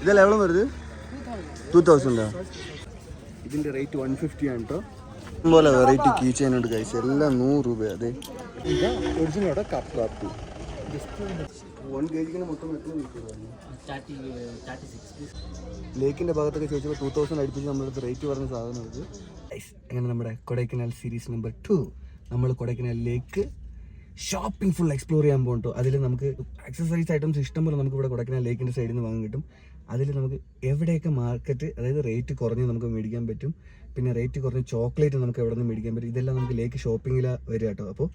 ഇതെല്ലാം എവിടെ വരുന്നത്? ടൂ തൗസൻഡാ ഇതിന്റെ റേറ്റ് വൺ ഫിഫ്റ്റി ആണ് കേട്ടോ പോലെ വെറൈറ്റി കീ ചെയിൻ ഉണ്ട് കഴിച്ച് എല്ലാം നൂറ് രൂപ അതെ. ഇത് ഒറിജിനൽ കപ്പ് കാപ്പി വൺ കെ ജിക്ക് മൊത്തം എത്ര ഭാഗത്തൊക്കെ ചോദിച്ചപ്പോൾ ടൂ തൗസൻഡ് അടുപ്പിച്ച് നമ്മളടുത്ത് റേറ്റ് പറഞ്ഞ സാധനം ഇത്. അങ്ങനെ നമ്മുടെ കൊടൈക്കനാൽ സീരീസ് നമ്പർ ടു നമ്മൾ കൊടൈക്കനാൽ ലേക്ക് ഷോപ്പിംഗ് ഫുൾ എക്സ്പ്ലോർ ചെയ്യാൻ പോകും കേട്ടോ അതിൽ നമുക്ക് ആക്സസറീസ് ഐറ്റംസ് ഇഷ്ടം പോലെ നമുക്ക് ഇവിടെ കൊടൈക്കനാൽ ലേക്കിന്റെ സൈഡിൽ നിന്ന് വാങ്ങാൻ കിട്ടും. അതിൽ നമുക്ക് എവിടെയൊക്കെ മാർക്കറ്റ് അതായത് റേറ്റ് കുറഞ്ഞ് നമുക്ക് മേടിക്കാൻ പറ്റും പിന്നെ റേറ്റ് കുറഞ്ഞ ചോക്ലേറ്റ് നമുക്ക് എവിടെ നിന്ന് മേടിക്കാൻ പറ്റും ഇതെല്ലാം നമുക്ക് ലേക്ക് ഷോപ്പിങ്ങിലാണ് വരിക കേട്ടോ. അപ്പോൾ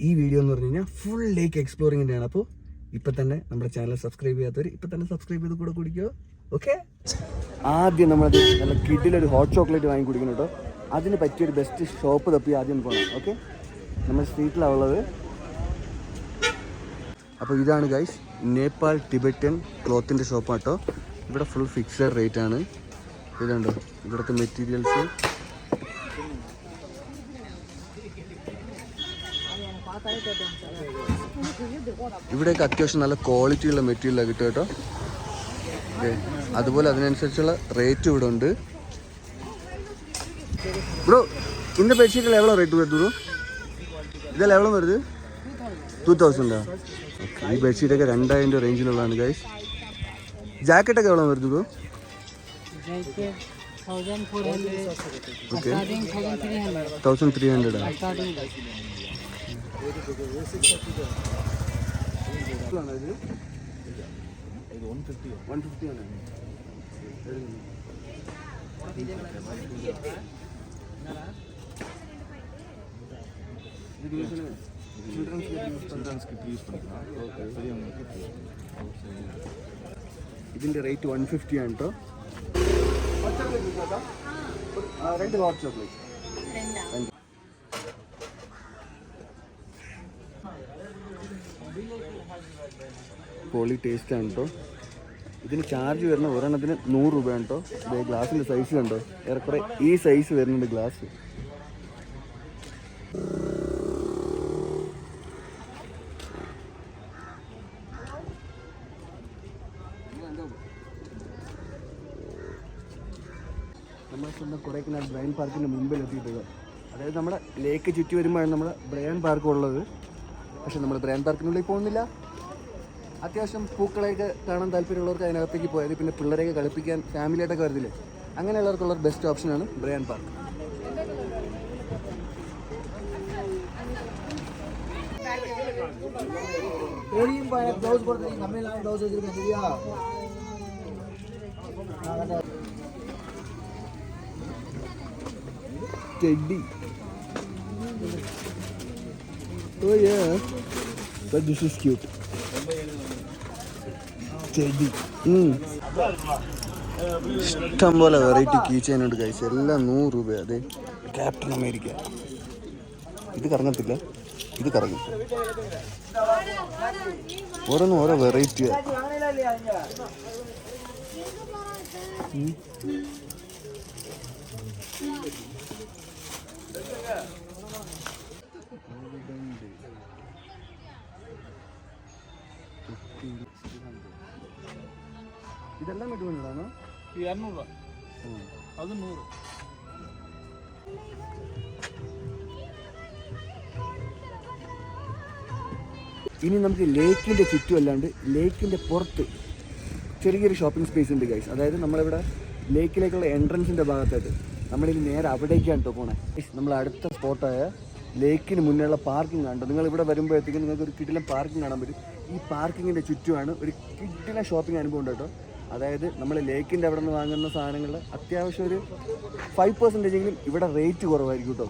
ഈ വീഡിയോ എന്ന് പറഞ്ഞു കഴിഞ്ഞാൽ ഫുൾ ലേക്ക് എക്സ്പ്ലോറിങ്ങിന്റെ ആണ് അപ്പോൾ ഇപ്പം തന്നെ നമ്മുടെ ചാനൽ സബ്സ്ക്രൈബ് ചെയ്യാത്തവർ ഇപ്പം തന്നെ സബ്സ്ക്രൈബ് ചെയ്ത് കൂടെ കുടിക്കുക ഓക്കെ ആദ്യം നമ്മളത് നല്ല കിഡിലൊരു ഹോട്ട് ചോക്ലേറ്റ് വാങ്ങി കുടിക്കണം കേട്ടോ. അതിന് പറ്റിയൊരു ബെസ്റ്റ് ഷോപ്പ് തപ്പി ആദ്യം പോകണം ഓക്കെ നമ്മുടെ സ്ട്രീറ്റിലാണ് ഉള്ളത്. അപ്പോൾ ഇതാണ് ഗൈസ് നേപ്പാൾ ടിബറ്റൻ ക്ലോത്തിൻ്റെ ഷോപ്പാണ് കേട്ടോ ഇവിടെ ഫുൾ ഫിക്സഡ് റേറ്റ് ആണ് ഇതുണ്ട് ഇവിടുത്തെ മെറ്റീരിയൽസ് ഇവിടെയൊക്കെ അത്യാവശ്യം നല്ല ക്വാളിറ്റിയുള്ള മെറ്റീരിയലാണ് കിട്ടുക കേട്ടോ ഓക്കെ അതുപോലെ അതിനനുസരിച്ചുള്ള റേറ്റ് ഇവിടെ ഉണ്ട് ബ്രോ இந்த பெட்ஷீட்டில் எவ்வளோ ரேட் வருது ப்ரோ ഇതെല്ലാം എവിടെ വരുത് ടൂ തൗസൻഡാ ഓക്കെ ഈ ബെഡ്ഷീറ്റൊക്കെ രണ്ടായിരം രൂപ റേഞ്ചിനുള്ളതാണ് ഗൈസ് ജാക്കറ്റൊക്കെ എവിടെ വരുന്നത് ഓക്കെ തൗസൻഡ് ത്രീ ഹൺഡ്രഡ് ആണ്. ഇതിന്റെ റേറ്റ് വൺ ഫിഫ്റ്റി ആണ് കേട്ടോ പൊളി ടേസ്റ്റ് ആണ് കേട്ടോ ഇതിന് ചാർജ് വരുന്ന ഒരെണ്ണത്തിന് നൂറ് രൂപയാണ് കേട്ടോ ഗ്ലാസിന്റെ സൈസ് കണ്ടോ? ഏറെക്കുറെ ഈ സൈസ് വരുന്നുണ്ട് ഗ്ലാസ് ദിവസം കൊടൈക്കനാൽ ബ്രയൻ പാർക്കിന്റെ മുമ്പിൽ എത്തിയിട്ടുള്ളത് അതായത് നമ്മുടെ ലേക്ക് ചുറ്റി വരുമ്പോഴാണ് നമ്മുടെ ബ്രയൻ പാർക്ക് ഉള്ളത്. പക്ഷേ നമ്മൾ ബ്രയൻ പാർക്കിനുള്ളിൽ പോകുന്നില്ല. അത്യാവശ്യം പൂക്കളെയൊക്കെ കാണാൻ താല്പര്യമുള്ളവർക്ക് അതിനകത്തേക്ക് പോയത് പിന്നെ പിള്ളേരെയൊക്കെ കളിപ്പിക്കാൻ ഫാമിലിയായിട്ടൊക്കെ വരുന്നില്ലേ അങ്ങനെയുള്ളവർക്കുള്ള ബെസ്റ്റ് ഓപ്ഷനാണ് ബ്രയൻ പാർക്ക്. ബ്ലൗസ് കൊടുത്തിരിക്കും തമിഴ്നാട് ബ്ലൗസ് വെച്ചിരിക്കും study Oh yeah. But this is cute. ചെടി hmm. ഇഷ്ടം പോലെ വെറൈറ്റി കീ ചെയിൻ ഉണ്ട് കഴിച്ചു എല്ലാം നൂറ് രൂപ അതെ ക്യാപ്റ്റൻ അമേരിക്ക ഇത് കറങ്ങത്തില്ല. ഇത് കറങ്ങും. ഓരോന്നും ഓരോ വെറൈറ്റി Mm-hmm. ഇതെല്ലാം കിട്ടുന്നതാണോ இரநூறுவா அது நூறு ഇനി നമുക്ക് ലേക്കിൻ്റെ ചുറ്റും അല്ലാണ്ട് ലേക്കിൻ്റെ പുറത്ത് ചെറിയൊരു ഷോപ്പിംഗ് സ്പേസ് ഉണ്ട് ഗൈസ് അതായത് നമ്മളിവിടെ ലേക്കിലേക്കുള്ള എൻട്രൻസിൻ്റെ ഭാഗത്തായിട്ട് നമ്മളിനി നേരെ അവിടേക്കാണ് കേട്ടോ പോണേ. നമ്മൾ അടുത്ത സ്പോട്ടായ ലേക്കിന് മുന്നേയുള്ള പാർക്കിംഗ് കണ്ടോ? നിങ്ങൾ ഇവിടെ വരുമ്പോഴത്തേക്കും നിങ്ങൾക്ക് ഒരു കിടിലം പാർക്കിംഗ് കാണാൻ പറ്റും. ഈ പാർക്കിങ്ങിന്റെ ചുറ്റുമാണ് ഒരു കിടിലം ഷോപ്പിംഗ് അനുഭവം ഉണ്ട് കേട്ടോ? അതായത് നമ്മൾ ലേക്കിന്റെ അവിടെ നിന്ന് വാങ്ങുന്ന സാധനങ്ങൾ അത്യാവശ്യം ഒരു ഫൈവ് പെർസെന്റേജ് എങ്കിലും ഇവിടെ റേറ്റ് കുറവായിരിക്കും കേട്ടോ.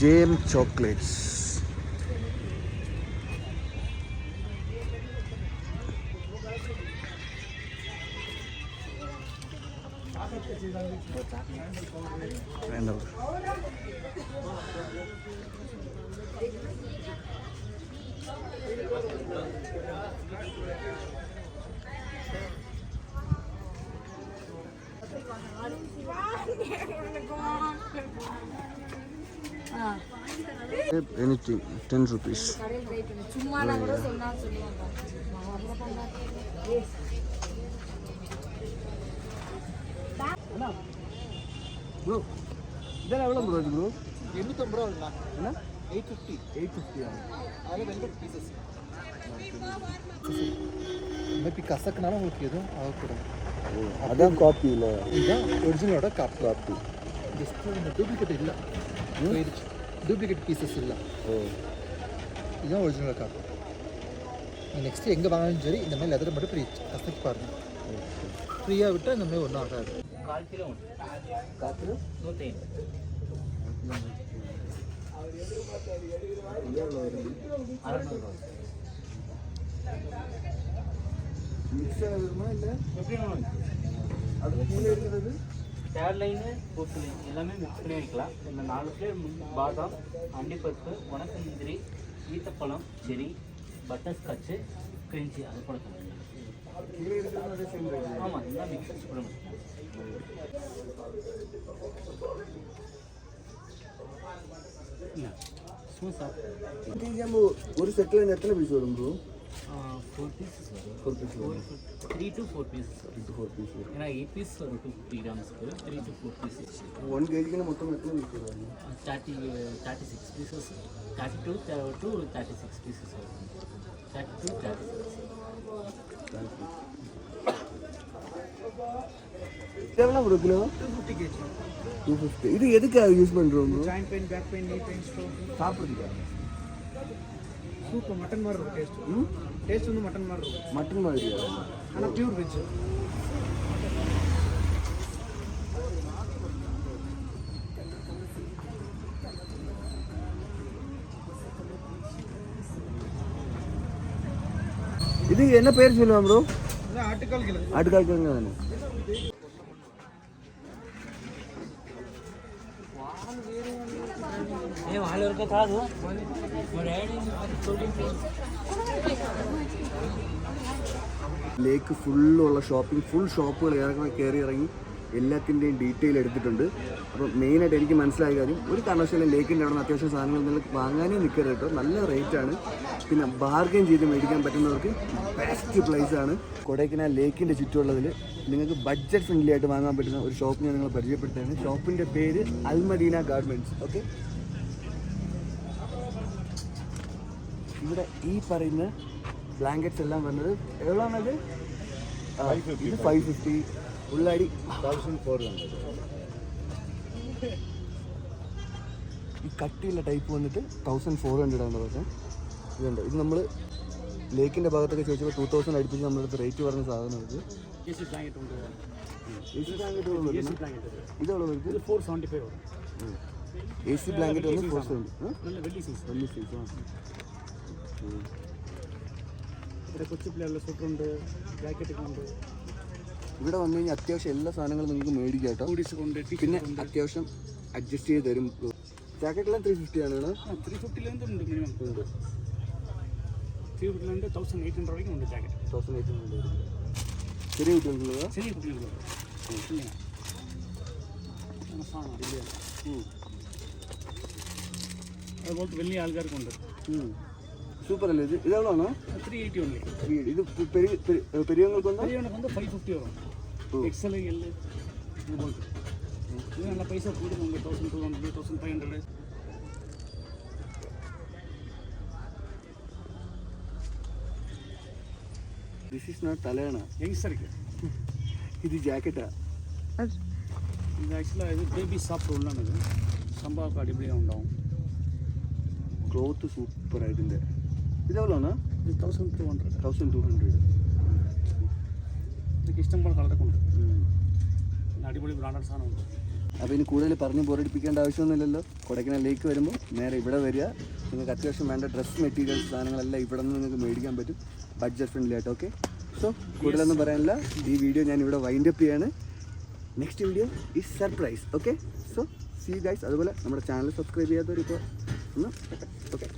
J M chocolates any ten rupees சும்மா கூட சொன்னா சொல்லுவாங்க. ப்ரோ இதெல்லாம் எவ்வளோ ப்ரோ இது ப்ரோ? எண்ணூற்றம்பது ரூபா வருங்களா என்ன? Eight fifty. எயிட் ஃபிஃப்டியா? அதில் வெல்வெட் பீசஸ் இந்த மாதிரி கசக்குனாலும் உங்களுக்கு எதுவும் ஆகக்கூடாது. அதான் காப்பியில் இதுதான் ஒரிஜினலோட காப்பி காப்பி ஜஸ்ட் இந்த டூப்ளிகேட் இல்லை. போயிடுச்சு டூப்ளிகேட் பீசஸ் இல்லை. ஓ. இதுதான் ஒரிஜினல் காப்பி நெக்ஸ்ட்டு எங்கே வாங்கினாலும் சரி இந்த மாதிரி லெதர் மட்டும் ஃப்ரீ கசக்கு பாருங்கள் ஃப்ரீயாக விட்டால் இந்த மாதிரி ஒன்றும் ஆகாது. கால் கிலோ ஒன்று కాల్ కిలో నూట மிக்ஸ் ஆகுதுமா இல்லை எப்படி அது கீழே இருக்கிறது தேர்ட் லைனு ஃபோர்த் லைன் எல்லாமே மிக்ஸ் பண்ணி வைக்கலாம் இந்த நாலு பிளேட் பாதாம் அண்டிப்பருப்பு உணக்க முந்திரி ஈத்தப்பழம் செரி பட்டர் ஸ்காட்சு கிரிஞ்சி அது கொடுக்கணும் ஆமாம் எல்லாம் மிக்ஸ் பண்ணணும் சும்மா சார் ஒரு செட்டில் எத்தனை பீஸ் வரும் ப்ரோ ஃபோர் பீசஸ் வரும் ஃபோர் பீஸ் வரும் த்ரீ டு ஃபோர் பீசஸ் வரும் ஃபோர் பீஸ் வரும் ஏன்னா எயிட் பீஸ் வரும் two fifty கிராம்ஸ்க்கு three to four pieces one கேஜிக்கு மொத்தம் எத்தனை பீஸ் வரும் thirty thirty six pieces thirty two to thirty six pieces வரும் தேர்ட்டி டூ தேர்ட்டி சிக்ஸ் எவ்வளோ bro kilo? Two fifty KG two fifty இது எதுக்காக use பண்ணுறோம் bro joint pain back pain நீ பெயின் ஸ்ட்ரோக் சாப்பிட்றதுக்கா சூப்பர் மட்டன் மாதிரி இருக்கும் taste ம்? டேஸ்ட் வந்து மட்டன் மாதிரி இருக்கும். மட்டன் மாதிரியா? ஆனால் பியூர் வெஜ் இது என்ன பேர் சொல்லுவான் ப்ரோ ஆட்டுக்கால் கிலோ ஆட்டுக்கால் கிழங்கு தானே? ലേക്ക് ഫുള്ളുള്ള ഷോപ്പിംഗ് ഫുൾ ഷോപ്പുകൾ ഇറങ്ങി കയറി ഇറങ്ങി എല്ലാത്തിന്റെയും ഡീറ്റെയിൽ എടുത്തിട്ടുണ്ട്. അപ്പോൾ മെയിനായിട്ട് എനിക്ക് മനസ്സിലായ കാര്യം ഒരു കാരണവശാലും ലേക്കിന്റെ അവിടെ നിന്ന് അത്യാവശ്യം സാധനങ്ങൾ നിങ്ങൾ വാങ്ങാനേ നിൽക്കരുത് കേട്ടോ. നല്ല റേറ്റാണ് പിന്നെ ബാർഗൻ ചെയ്ത് മേടിക്കാൻ പറ്റുന്നവർക്ക് ബെസ്റ്റ് പ്ലേസ് ആണ്. കൊടൈക്കനാൽ ലേക്കിന്റെ ചുറ്റുമുള്ളതിൽ നിങ്ങൾക്ക് ബഡ്ജറ്റ് ഫ്രണ്ട്ലി ആയിട്ട് വാങ്ങാൻ പറ്റുന്ന ഒരു ഷോപ്പ് ഞാൻ നിങ്ങളെ പരിചയപ്പെടുത്തുകയാണ്. ഷോപ്പിന്റെ പേര് അൽമദീന ഗാർമെന്റ്സ് ഓക്കെ ഇവിടെ ഈ പറയുന്ന ബ്ലാങ്കറ്റ്സ് എല്ലാം വന്നത് എവിടെയാണത് ഇത് ഫൈവ് ഫിഫ്റ്റി ഉള്ളാടി. തൗസൻഡ് ഫോർ ഹൺഡ്രഡ് ഈ കട്ടിയുള്ള ടൈപ്പ് വന്നിട്ട് തൗസൻഡ് ഫോർ ഹൺഡ്രഡ് ആണ് പറഞ്ഞത്. ഇതുണ്ട് ഇത് നമ്മൾ ലേക്കിന്റെ ഭാഗത്തൊക്കെ ചോദിച്ചപ്പോൾ ടൂ തൗസൻഡ് അടുപ്പിച്ച് നമ്മളടുത്ത് റേറ്റ് പറഞ്ഞ സാധനം ഇത്. ഇതെവിടെ four seventy five A C blanket വന്ന് ഫോർ സെവന്റി വലിയ സൈസ് വലിയ ഇവിടെ കൊച്ചു പിള്ളേരുടെ സൂട്ടുണ്ട് ജാക്കറ്റുകളുണ്ട് ഇവിടെ വന്നു കഴിഞ്ഞാൽ അത്യാവശ്യം എല്ലാ സാധനങ്ങളും നിങ്ങൾക്ക് മേടിക്കാം കേട്ടോ. പിന്നെ അത്യാവശ്യം അഡ്ജസ്റ്റ് ചെയ്ത് തരും. ജാക്കറ്റെല്ലാം ത്രീ ഫിഫ്റ്റി ആണ് ത്രീ ഫിഫ്റ്റിയിലുണ്ട് മിനിമം ത്രീ ഫിഫ്റ്റിലുണ്ട് തൗസൻഡ് എയ്റ്റ് ഹൺഡ്രഡ് ഉണ്ട് ജാക്കറ്റ് തൗസൻഡ് എയ്റ്റ് ഹൺഡ്രഡ് ചെറിയ കുട്ടികൾക്കുള്ളത്? ചെറിയ കുട്ടികൾക്കുള്ളത് അതുപോലത്തെ വലിയ ആൾക്കാർക്കുണ്ട്. சூப்பர் இல்லை இது இது எவ்வளோண்ணா த்ரீ எயிட்டி ஒன்லி த்ரீ இது பெரிய பெரிய பெரியவங்களுக்கு வந்து? பெரியவனுக்கு வந்து ஃபைவ் ஃபிஃப்டி வரும். எக்ஸ்எல் எல்லு இது நல்ல பைசா போடுங்க உங்கள் thousand two hundred thousand five hundred this is not தலையானா youngster இது ஜாக்கெட்டா இது ஆக்சுவலாக இது பேபி சாஃப்ட் உள்ளானது சம்பா காடு இப்படியே உண்டாகும். க்ளோத்து சூப்பராக இருக்குது இது எவ்வளோண்ணா இது தௌசண்ட் ഇഷ്ടം പോലെ കളറൊക്കെ ഉണ്ട് അടിപൊളി ബ്രാൻഡഡ് അപ്പോൾ ഇനി കൂടുതൽ പറഞ്ഞ് പോരടിപ്പിക്കേണ്ട ആവശ്യമൊന്നുമില്ലല്ലോ. കൊടൈക്കനാൽ ലേക്ക് വരുമ്പോൾ നേരെ ഇവിടെ വരിക. നിങ്ങൾക്ക് അത്യാവശ്യം വേണ്ട ഡ്രസ് മെറ്റീരിയൽസ് സാധനങ്ങളെല്ലാം ഇവിടെ നിന്ന് നിങ്ങൾക്ക് മേടിക്കാൻ പറ്റും. ബഡ്ജറ്റ് ഫ്രണ്ട്ലി ആയിട്ട് ഓക്കെ സോ കൂടുതലൊന്നും പറയാനില്ല. ഈ വീഡിയോ ഞാൻ ഇവിടെ വൈൻഡപ്പ് ചെയ്യാണ്. നെക്സ്റ്റ് വീഡിയോ ഈ surprise okay so see guys അതുപോലെ നമ്മുടെ ചാനൽ സബ്സ്ക്രൈബ് ചെയ്യാത്തവരിപ്പോൾ ഒന്ന് ഓക്കെ